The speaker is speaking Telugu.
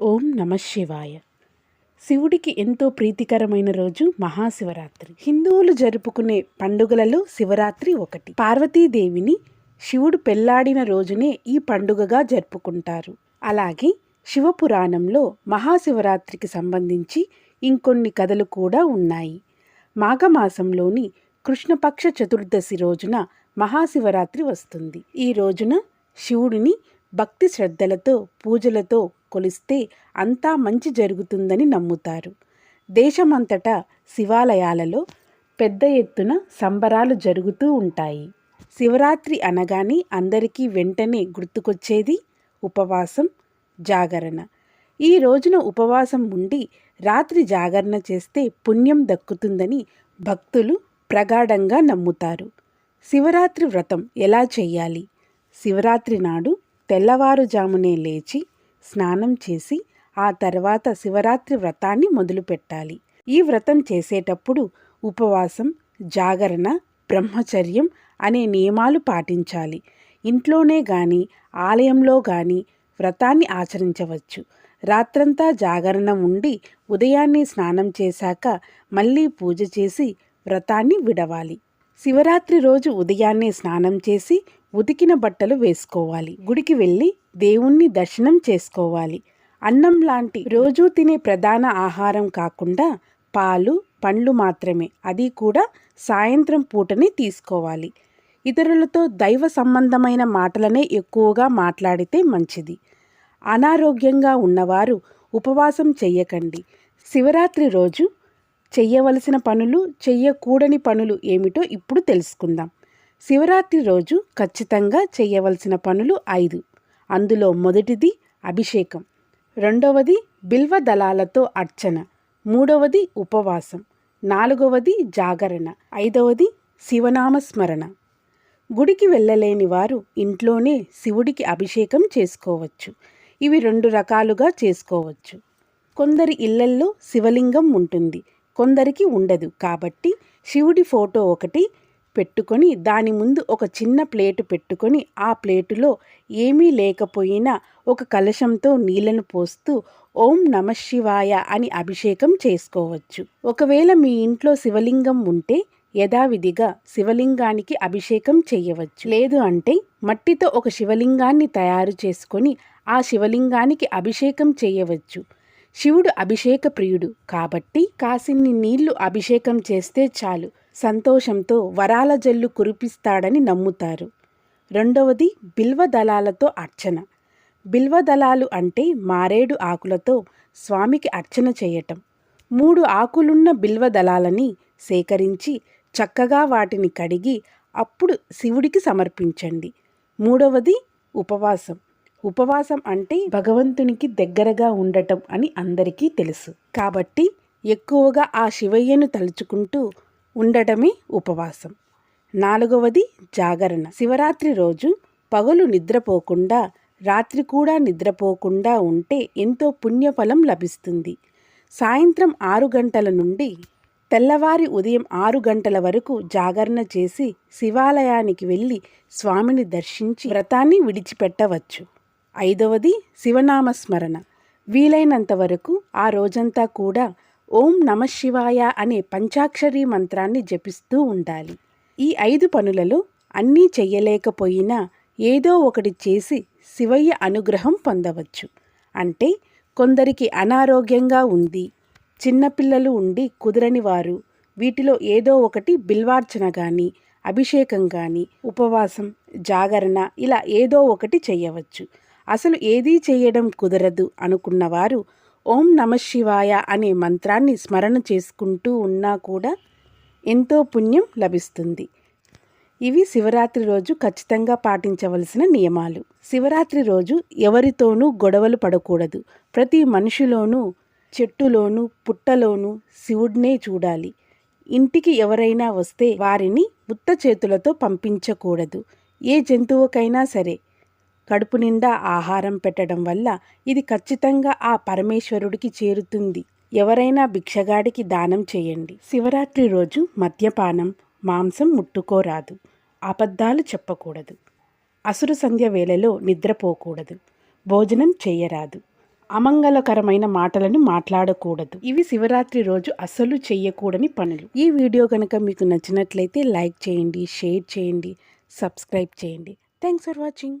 ఓం నమ శివాయ. శివుడికి ఎంతో ప్రీతికరమైన రోజు మహాశివరాత్రి. హిందువులు జరుపుకునే పండుగలలో శివరాత్రి ఒకటి. పార్వతీదేవిని శివుడు పెళ్ళాడిన రోజునే ఈ పండుగగా జరుపుకుంటారు. అలాగే శివపురాణంలో మహాశివరాత్రికి సంబంధించి ఇంకొన్ని కథలు కూడా ఉన్నాయి. మాఘమాసంలోని కృష్ణపక్ష చతుర్దశి రోజున మహాశివరాత్రి వస్తుంది. ఈ రోజున శివుడిని భక్తి శ్రద్ధలతో పూజలతో కొలిస్తే అంతా మంచి జరుగుతుందని నమ్ముతారు. దేశమంతటా శివాలయాలలో పెద్ద ఎత్తున సంబరాలు జరుగుతూ ఉంటాయి. శివరాత్రి అనగానే అందరికీ వెంటనే గుర్తుకొచ్చేది ఉపవాసం జాగరణ. ఈ రోజున ఉపవాసం ఉండి రాత్రి జాగరణ చేస్తే పుణ్యం దక్కుతుందని భక్తులు ప్రగాఢంగా నమ్ముతారు. శివరాత్రి వ్రతం ఎలా చేయాలి? శివరాత్రి నాడు తెల్లవారుజామునే లేచి స్నానం చేసి ఆ తర్వాత శివరాత్రి వ్రతాన్ని మొదలుపెట్టాలి. ఈ వ్రతం చేసేటప్పుడు ఉపవాసం జాగరణ బ్రహ్మచర్యం అనే నియమాలు పాటించాలి. ఇంట్లోనే గాని ఆలయంలో గాని వ్రతాన్ని ఆచరించవచ్చు. రాత్రంతా జాగరణ ఉండి ఉదయాన్నే స్నానం చేశాక మళ్ళీ పూజ చేసి వ్రతాన్ని విడవాలి. శివరాత్రి రోజు ఉదయాన్నే స్నానం చేసి ఉతికిన బట్టలు వేసుకోవాలి. గుడికి వెళ్ళి దేవుణ్ణి దర్శనం చేసుకోవాలి. అన్నం లాంటి రోజూ తినే ప్రధాన ఆహారం కాకుండా పాలు పండ్లు మాత్రమే. అది కూడా సాయంత్రం పూటనే తీసుకోవాలి. ఇతరులతో దైవ సంబంధమైన మాటలనే ఎక్కువగా మాట్లాడితే మంచిది. అనారోగ్యంగా ఉన్నవారు ఉపవాసం చెయ్యకండి. శివరాత్రి రోజు చెయ్యవలసిన పనులు చెయ్యకూడని పనులు ఏమిటో ఇప్పుడు తెలుసుకుందాం. శివరాత్రి రోజు ఖచ్చితంగా చేయవలసిన పనులు ఐదు. అందులో మొదటిది అభిషేకం. రెండవది బిల్వ దళాలతో అర్చన. మూడవది ఉపవాసం. నాలుగవది జాగరణ. ఐదవది శివనామస్మరణ గుడికి వెళ్ళలేని వారు ఇంట్లోనే శివుడికి అభిషేకం చేసుకోవచ్చు. ఇవి రెండు రకాలుగా చేసుకోవచ్చు. కొందరి ఇళ్ళల్లో శివలింగం ఉంటుంది. కొందరికి ఉండదు కాబట్టి శివుడి ఫోటో ఒకటి పెట్టుకొని దాని ముందు ఒక చిన్న ప్లేటు పెట్టుకొని ఆ ప్లేటులో ఏమీ లేకపోయినా ఒక కలశంతో నీళ్ళను పోస్తూ ఓం నమ శివాయ అని అభిషేకం చేసుకోవచ్చు. ఒకవేళ మీ ఇంట్లో శివలింగం ఉంటే యథావిధిగా శివలింగానికి అభిషేకం చేయవచ్చు. లేదు అంటే మట్టితో ఒక శివలింగాన్ని తయారు చేసుకొని ఆ శివలింగానికి అభిషేకం చేయవచ్చు. శివుడు అభిషేక ప్రియుడు కాబట్టి కాసిన్ని నీళ్ళు అభిషేకం చేస్తే చాలు. సంతోషంతో వరాల జల్లు కురిపిస్తాడని నమ్ముతారు. రెండవది బిల్వదళాలతో అర్చన. బిల్వదళాలు అంటే మారేడు ఆకులతో స్వామికి అర్చన చేయటం. మూడు ఆకులున్న బిల్వదళాలని సేకరించి చక్కగా వాటిని కడిగి అప్పుడు శివుడికి సమర్పించండి. మూడవది ఉపవాసం. ఉపవాసం అంటే భగవంతునికి దగ్గరగా ఉండటం అని అందరికీ తెలుసు. కాబట్టి ఎక్కువగా ఆ శివయ్యను తలుచుకుంటూ ఉండటమే ఉపవాసం. నాలుగవది జాగరణ. శివరాత్రి రోజు పగలు నిద్రపోకుండా రాత్రి కూడా నిద్రపోకుండా ఉంటే ఎంతో పుణ్యఫలం లభిస్తుంది. సాయంత్రం ఆరు గంటల నుండి తెల్లవారి ఉదయం ఆరు గంటల వరకు జాగరణ చేసి శివాలయానికి వెళ్ళి స్వామిని దర్శించి వ్రతాన్ని విడిచిపెట్టవచ్చు. ఐదవది శివనామస్మరణ. వీలైనంత వరకు ఆ రోజంతా కూడా ఓం నమ శివాయ అనే పంచాక్షరి మంత్రాన్ని జపిస్తూ ఉండాలి. ఈ ఐదు పనులలో అన్నీ చెయ్యలేకపోయినా ఏదో ఒకటి చేసి శివయ్య అనుగ్రహం పొందవచ్చు. అంటే కొందరికి అనారోగ్యంగా ఉంది చిన్నపిల్లలు ఉండి కుదరని వారు వీటిలో ఏదో ఒకటి బిల్వార్చన కానీ అభిషేకం కానీ ఉపవాసం జాగరణ ఇలా ఏదో ఒకటి చేయవచ్చు అసలు ఏదీ చేయడం కుదరదు అనుకున్నవారు ఓం నమ శివాయ అనే మంత్రాన్ని స్మరణ చేసుకుంటూ ఉన్నా కూడా ఎంతో పుణ్యం లభిస్తుంది. ఇవి శివరాత్రి రోజు ఖచ్చితంగా పాటించవలసిన నియమాలు. శివరాత్రి రోజు ఎవరితోనూ గొడవలు పడకూడదు. ప్రతి మనిషిలోనూ చెట్టులోనూ పుట్టలోనూ శివుడినే చూడాలి. ఇంటికి ఎవరైనా వస్తే వారిని ఉత్త చేతులతో పంపించకూడదు. ఏ జంతువుకైనా సరే కడుపు నిండా ఆహారం పెట్టడం వల్ల ఇది ఖచ్చితంగా ఆ పరమేశ్వరుడికి చేరుతుంది. ఎవరైనా భిక్షగాడికి దానం చేయండి. శివరాత్రి రోజు మద్యపానం మాంసం ముట్టుకోరాదు. అబద్ధాలు చెప్పకూడదు. అసురు సంధ్య వేళలో నిద్రపోకూడదు. భోజనం చేయరాదు. అమంగళకరమైన మాటలను మాట్లాడకూడదు. ఇవి శివరాత్రి రోజు అస్సలు చేయకూడని పనులు. ఈ వీడియో కనుక మీకు నచ్చినట్లయితే లైక్ చేయండి షేర్ చేయండి సబ్స్క్రైబ్ చేయండి. Thanks for watching.